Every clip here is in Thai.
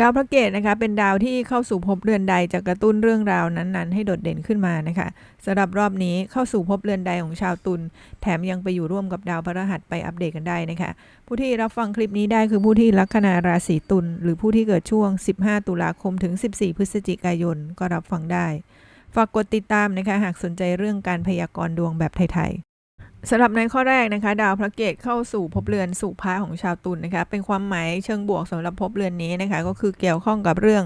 ดาวพระเกตนะคะเป็นดาวที่เข้าสู่ภพเรือนใดจะกระตุ้นเรื่องราวนั้นๆ ให้โดดเด่นขึ้นมานะคะสำหรับรอบนี้เข้าสู่ภพเรือนใดของชาวตุลแถมยังไปอยู่ร่วมกับดาวพระรหัสไปอัปเดตกันได้นะคะผู้ที่รับฟังคลิปนี้ได้คือผู้ที่ลัคนาราศีตุลหรือผู้ที่เกิดช่วง 15 ตุลาคมถึง 14 พฤศจิกายนก็รับฟังได้ ฝากกดติดตามนะคะหากสนใจเรื่องการพยากรณ์ดวงแบบไทยๆ สำหรับในข้อแรกนะคะ ดาวพระเกตเข้าสู่ภพเรือนสู่พระของชาวตุลนะคะ เป็นความหมายเชิงบวกสำหรับภพเรือนนี้นะคะ ก็คือเกี่ยวข้องกับเรื่อง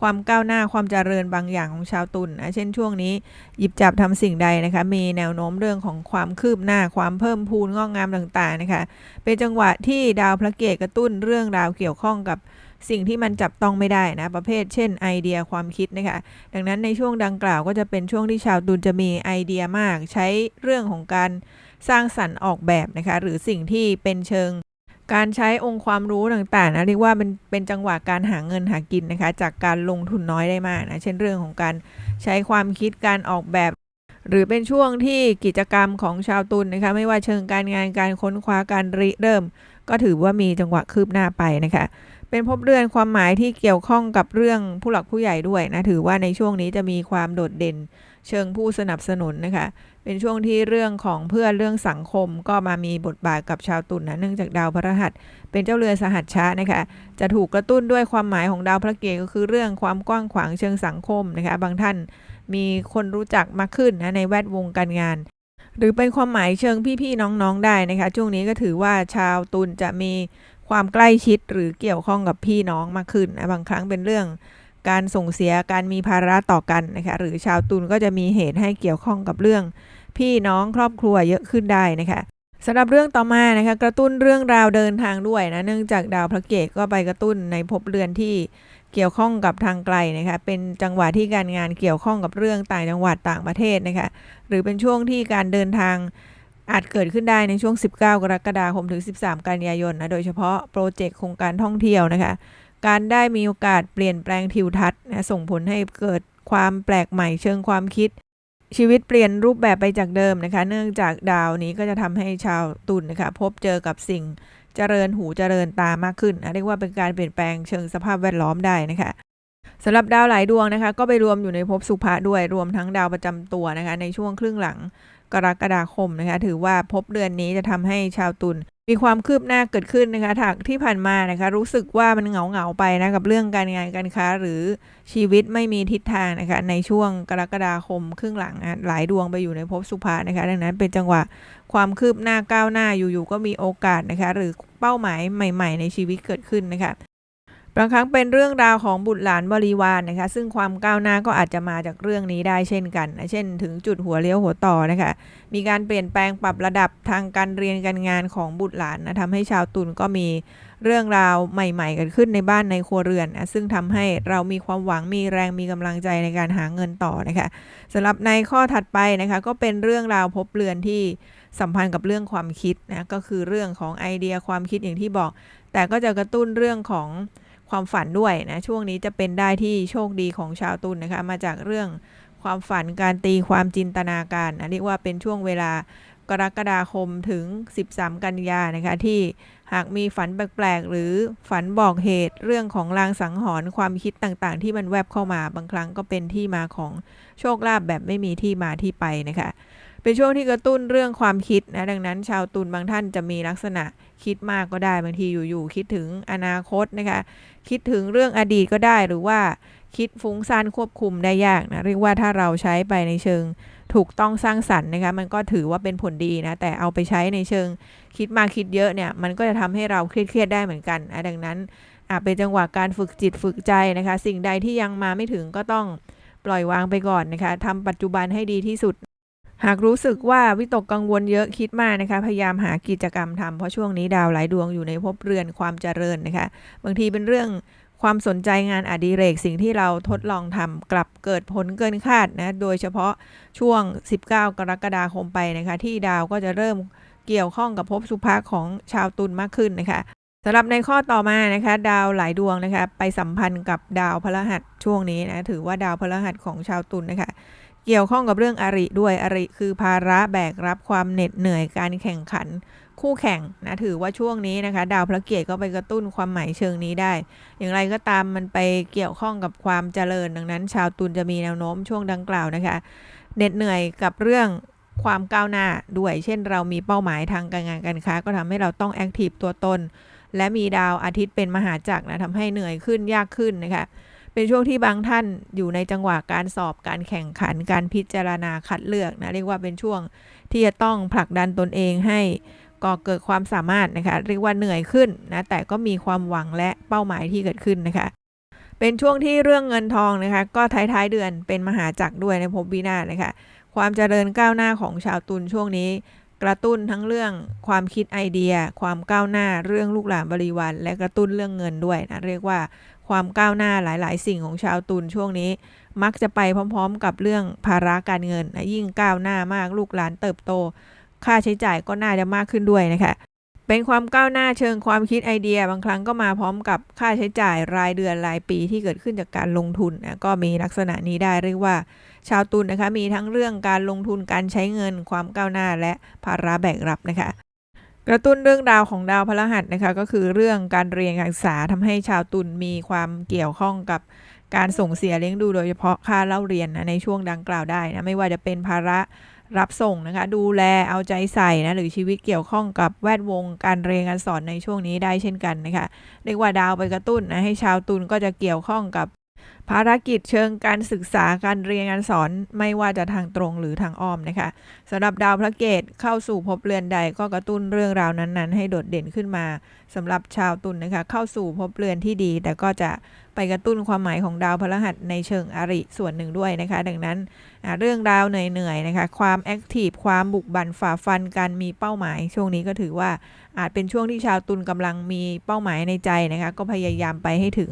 ความก้าวหน้าความเจริญบางอย่างของชาวตุลนะเช่นช่วงนี้หยิบจับทำสิ่งใดนะคะ มีแนวโน้มเรื่องของความคืบหน้าความเพิ่มพูนงอกงามต่างๆนะคะ เป็นจังหวะที่ดาวพระเกตกระตุ้นเรื่องราวเกี่ยวข้องกับสิ่งที่มันจับต้องไม่ได้นะ ประเภทเช่นไอเดียความคิดนะคะ ดังนั้นในช่วงดังกล่าวก็จะเป็นช่วงที่ชาวตุลจะมีไอเดียมาก ใช้เรื่องของการ สร้างสรรค์ออกแบบนะคะหรือสิ่งที่เป็นเชิง การใช้องค์ความรู้ต่างๆนะเรียกว่าเป็นเป็นจังหวะการหาเงินหากินนะคะจากการลงทุนน้อยได้มากนะเช่นเรื่องของการใช้ความคิดการออกแบบ หรือเป็นช่วงที่กิจกรรมของชาวตุลนะคะไม่ว่าเชิงการงานการค้นคว้าการริเริ่ม ก็ถือว่ามีจังหวะคืบหน้าไปนะคะ เป็นภพเรือนความหมายที่เกี่ยวข้องกับเรื่องผู้หลักผู้ใหญ่ด้วยนะถือว่าในช่วงนี้จะมีความโดดเด่นเชิงผู้สนับสนุนนะคะ เป็นช่วงที่เรื่องของเพื่อนเรื่องสังคมก็มามีบทบาทกับชาวตุลนนะเนื่องจากดาวพระรหัส เป็นเจ้าเรือนสหัชชะนะคะ จะถูกกระตุ้นด้วยความหมายของดาวพระเกตก็คือเรื่องความกว้างขวางเชิงสังคมนะคะ บางท่านมีคนรู้จักมากขึ้นนะในแวดวงการงาน หรือเป็นความหมายเชิงพี่ๆน้องๆได้นะคะ ช่วงนี้ก็ถือว่าชาวตุลจะมี ความใกล้ชิดหรือเกี่ยวข้องกับพี่น้องมากขึ้นนะบางครั้งเป็นเรื่องการส่งเสียการมีภาระต่อกันนะคะหรือชาวตุลก็จะมีเหตุให้เกี่ยวข้องกับเรื่อง พี่น้องครอบครัวเยอะขึ้นได้นะคะสำหรับเรื่องต่อมานะคะกระตุ้นเรื่องราวเดินทางด้วยนะเนื่องจากดาวพระเกตก็ไปกระตุ้นในภพเรือนที่เกี่ยวข้องกับทางไกลนะคะเป็นจังหวะที่การงานเกี่ยวข้องกับเรื่องต่างจังหวัดต่างประเทศนะคะหรือเป็นช่วงที่การเดินทาง อาจเกิดขึ้นได้ในช่วง 19 กรกฎาคมถึง 13 กันยายนนะ โดยเฉพาะโปรเจกต์โครงการท่องเที่ยวนะคะ การได้มีโอกาสเปลี่ยนแปลงทิวทัศน์นะส่งผลให้เกิดความแปลกใหม่เชิงความคิด ชีวิตเปลี่ยนรูปแบบไปจากเดิมนะคะ เนื่องจากดาวนี้ก็จะทำให้ชาวตุลนะคะ พบเจอกับสิ่งเจริญหูเจริญตามากขึ้นนะเรียกว่าเป็นการเปลี่ยนแปลงเชิงสภาพแวดล้อมได้นะคะ สำหรับดาวหลายดวงนะคะ ก็ไปรวมอยู่ในภพสุภะด้วยรวมทั้งดาวประจำตัวนะคะ ในช่วงครึ่งหลังกรกฎาคมนะคะ ถือว่าภพเดือนนี้จะทำให้ชาวตุลมีความคืบหน้าเกิดขึ้นนะคะถากที่ผ่านมานะคะ รู้สึกว่ามันเหงาเหงาไปนะกับเรื่องการงานการค้าหรือชีวิตไม่มีทิศทางนะคะ ในช่วงกรกฎาคมครึ่งหลังนะหลายดวงไปอยู่ในภพสุภานะคะ ดังนั้นเป็นจังหวะความคืบหน้าก้าวหน้าอยู่ๆก็มีโอกาสนะคะ หรือเป้าหมายใหม่ ๆ ในชีวิตเกิดขึ้นนะคะ บางครั้งเป็นเรื่องราวของบุตรหลานบริวารนนะคะ ซึ่งความก้าวหน้าก็อาจจะมาจากเรื่องนี้ได้เช่นกันนะเช่น ถึงจุดหัวเลี้ยวหัวต่อนะคะ มีการเปลี่ยนแปลงปรับระดับทางการเรียนการงานของบุตรหลานนะทำให้ชาวตุลก็มีเรื่องราวใหม่ๆเกิดขึ้นในบ้านในครัวเรือนนะซึ่งทำให้เรามีความหวังมีแรงมีกำลังใจในการหาเงินต่อนะคะสำหรับในข้อถัดไปนะคะ ก็เป็นเรื่องราวพบเรือนที่สัมพันธ์กับเรื่องความคิดนะก็คือเรื่องของไอเดียความคิดอย่างที่บอก แต่ก็จะกระตุ้นเรื่องของ ความฝันด้วยนะช่วงนี้จะเป็นได้ที่โชคดีของชาวตุลนนะคะ มาจากเรื่องความฝันการตีความจินตนาการนะเรียกว่าเป็นช่วงเวลากรกฎาคมถึง 13 กันยานะคะ ที่หากมีฝันแปลกๆ หรือฝันบอกเหตุเรื่องของลางสังหรณ์ความคิดต่างๆ ที่มันแวบเข้ามาบางครั้งก็เป็นที่มาของโชคลาภแบบไม่มีที่มาที่ไปนะคะ เป็นช่วงที่กระตุ้นเรื่องความคิดนะดังนั้น ชาวตุลบางท่านจะมีลักษณะคิดมากก็ได้บางทีอยู่ๆคิดถึงอนาคตนะคะคิดถึงเรื่องอดีตก็ได้หรือว่าคิดฟุ้งซ่านควบคุมได้ยากนะเรียกว่าถ้าเราใช้ไปในเชิงถูกต้องสร้างสรรค์นะคะมันก็ถือว่าเป็นผลดีนะแต่เอาไปใช้ในเชิงคิดมากคิดเยอะเนี่ยมันก็จะทำให้เราเครียดๆได้เหมือนกันนะดังนั้นอาจเป็นจังหวะการฝึกจิตฝึกใจนะคะ สิ่งใดที่ยังมาไม่ถึงก็ต้องปล่อยวางไปก่อนนะคะทำปัจจุบันให้ดีที่สุด หากรู้สึกว่าวิตกกังวลเยอะคิดมากนะคะ พยายามหากิจกรรมทำเพราะช่วงนี้ดาวหลายดวงอยู่ในภพเรือนความเจริญนะคะ บางทีเป็นเรื่องความสนใจงานอดิเรกสิ่งที่เราทดลองทำกลับเกิดผลเกินคาดนะ โดยเฉพาะช่วง 19 กรกฎาคมไปนะคะ ที่ดาวก็จะเริ่มเกี่ยวข้องกับภพสุภาของชาวตุลมากขึ้นนะคะสำหรับในข้อต่อมานะคะ ดาวหลายดวงนะคะ ไปสัมพันธ์กับดาวพฤหัสช่วงนี้นะถือว่าดาวพฤหัสของชาวตุลนะคะ เกี่ยวข้องกับเรื่องอริด้วยอริคือภาระแบกรับความเหน็ดเหนื่อยการแข่งขันคู่แข่งนะถือว่าช่วงนี้นะคะ ดาวพระเกียรติก็ไปกระตุ้นความหมายเชิงนี้ได้ อย่างไรก็ตามมันไปเกี่ยวข้องกับความเจริญ ดังนั้น ชาวตุลจะมีแนวโน้มช่วงดังกล่าวนะคะเหน็ดเหนื่อยกับเรื่องความก้าวหน้าด้วย เช่น เรามีเป้าหมายทางการงานการค้า ก็ทำให้เราต้องแอคทีฟตัวตน และมีดาวอาทิตย์เป็นมหาจักรนะทำให้เหนื่อยขึ้นยากขึ้นนะคะ เป็นช่วงที่บางท่านอยู่ในจังหวะการสอบการแข่งขันการพิจารณาคัดเลือกนะเรียกว่าเป็นช่วงที่จะต้องผลักดันตนเองให้ก่อเกิดความสามารถนะคะเรียกว่าเหนื่อยขึ้นนะแต่ก็มีความหวังและเป้าหมายที่เกิดขึ้นนะคะเป็นช่วงที่เรื่องเงินทองนะคะก็ท้ายๆเดือนเป็นมหาจักรด้วยในภพวินาศนะคะความเจริญก้าวหน้าของชาวตุลช่วงนี้ กระตุ้นทั้งเรื่องความคิดไอเดีย ความก้าวหน้าเรื่องลูกหลานบริวารและกระตุ้นเรื่องเงินด้วยนะเรียกว่าความก้าวหน้าหลาย ๆ สิ่งของชาวตุลช่วงนี้ มักจะไปพร้อม ๆ กับเรื่องภาระการเงินนะยิ่งก้าวหน้ามากลูกหลานเติบโต ค่าใช้จ่ายก็น่าจะมากขึ้นด้วยนะคะ เป็นความก้าวหน้าเชิงความคิดไอเดีย บางครั้งก็มาพร้อมกับค่าใช้จ่ายรายเดือนรายปีที่เกิดขึ้นจากการลงทุนนะก็มีลักษณะนี้ได้เรียกว่า ชาวตุลนนะคะ มีทั้งเรื่องการลงทุนการใช้เงิน ความก้าวหน้าและภาระแบกรับนะคะกระตุ้นเรื่องราวของดาวพฤหัสนะคะก็คือเรื่องการเรียนการศึกษาทำให้ชาวตุลมีความเกี่ยวข้องกับการส่งเสียเลี้ยงดูโดยเฉพาะค่าเล่าเรียนนะในช่วงดังกล่าวได้นะไม่ว่าจะเป็นภาระ รับส่งนะคะ ดูแลเอาใจใส่นะหรือชีวิตเกี่ยวข้องกับแวดวงการเรียนการสอนในช่วงนี้ได้เช่นกันนะคะเรียกว่าดาวไปกระตุ้นนะให้ชาวตุลก็จะเกี่ยวข้องกับ ภารกิจเชิงการศึกษาการเรียนการสอนไม่ว่าจะทางตรงหรือทางอ้อมนะคะสำหรับดาวพระเกตเข้าสู่ภพเรือนใดก็กระตุ้นเรื่องราวนั้นๆ ให้โดดเด่นขึ้นมาสำหรับชาวตุลนนะคะเข้าสู่ภพเรือนที่ดี แต่ก็จะไปกระตุ้นความหมายของดาวพฤหัสในเชิงอริส่วนหนึ่งด้วยนะคะ ดังนั้นเรื่องราวเหนื่อยๆนะคะความแอคทีฟความบุกบั่นฝ่าฟันการมีเป้าหมาย ช่วงนี้ก็ถือว่าอาจเป็นช่วงที่ชาวตุลกำลังมีเป้าหมายในใจนะคะก็พยายามไปให้ถึง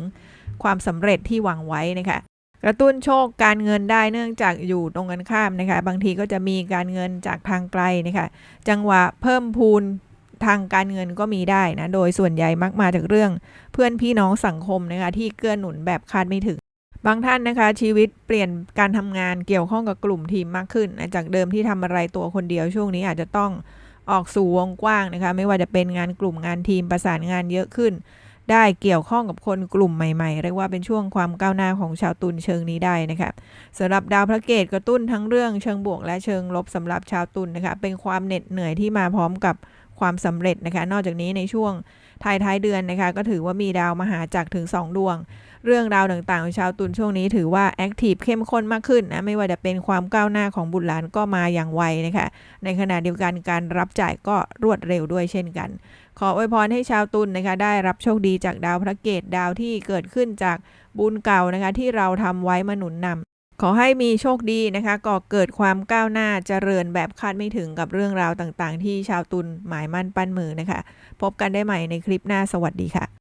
ความสำเร็จที่หวังไว้นะคะกระตุ้นโชคการเงินได้เนื่องจากอยู่ตรงกันข้ามนะคะ บางทีก็จะมีการเงินจากทางไกลนะคะ จังหวะเพิ่มพูนทางการเงินก็มีได้นะ โดยส่วนใหญ่มักมาจากเรื่องเพื่อนพี่น้องสังคมนะคะ ที่เกื้อหนุนแบบคาดไม่ถึง บางท่านนะคะ ชีวิตเปลี่ยนการทำงานเกี่ยวข้องกับกลุ่มทีมมากขึ้นนะจากเดิมที่ทำอะไรตัวคนเดียวช่วงนี้อาจจะต้องออกสู่วงกว้างนะคะ ไม่ว่าจะเป็นงานกลุ่มงานทีมประสานงานเยอะขึ้น ได้เกี่ยวข้องกับคนกลุ่มใหม่ๆ เรียกว่าเป็นช่วงความก้าวหน้าของชาวตุลเชิงนี้ได้นะคะสำหรับดาวพระเกตกระตุ้นทั้งเรื่องเชิงบวกและเชิงลบสำหรับชาวตุลนะคะเป็นความเหน็ดเหนื่อยที่มาพร้อมกับความสำเร็จนะคะ นอกจากนี้ในช่วงท้ายท้ายเดือนนะคะ ก็ถือว่ามีดาวมหาจักรถึง 2 ดวง เรื่องราวต่างๆของชาวตุลช่วงนี้ถือว่าแอคทีฟเข้มข้นมากขึ้นนะไม่ว่าจะเป็นความก้าวหน้าของบุตรหลานก็มาอย่างไวนะคะ ในขณะเดียวกันการรับจ่ายก็รวดเร็วด้วยเช่นกัน ขออวยพรให้ชาวตุลนะคะได้รับโชคดีจากดาวพระเกตดาวที่เกิดขึ้นจากบุญเก่านะคะที่เราทำไว้มาหนุนนำขอให้มีโชคดีนะคะก่อเกิดความก้าวหน้าเจริญแบบคาดไม่ถึงกับเรื่องราวต่างๆ ที่ชาวตุลหมายมั่นปั้นมือนะคะ พบกันได้ใหม่ในคลิปหน้าสวัสดีค่ะ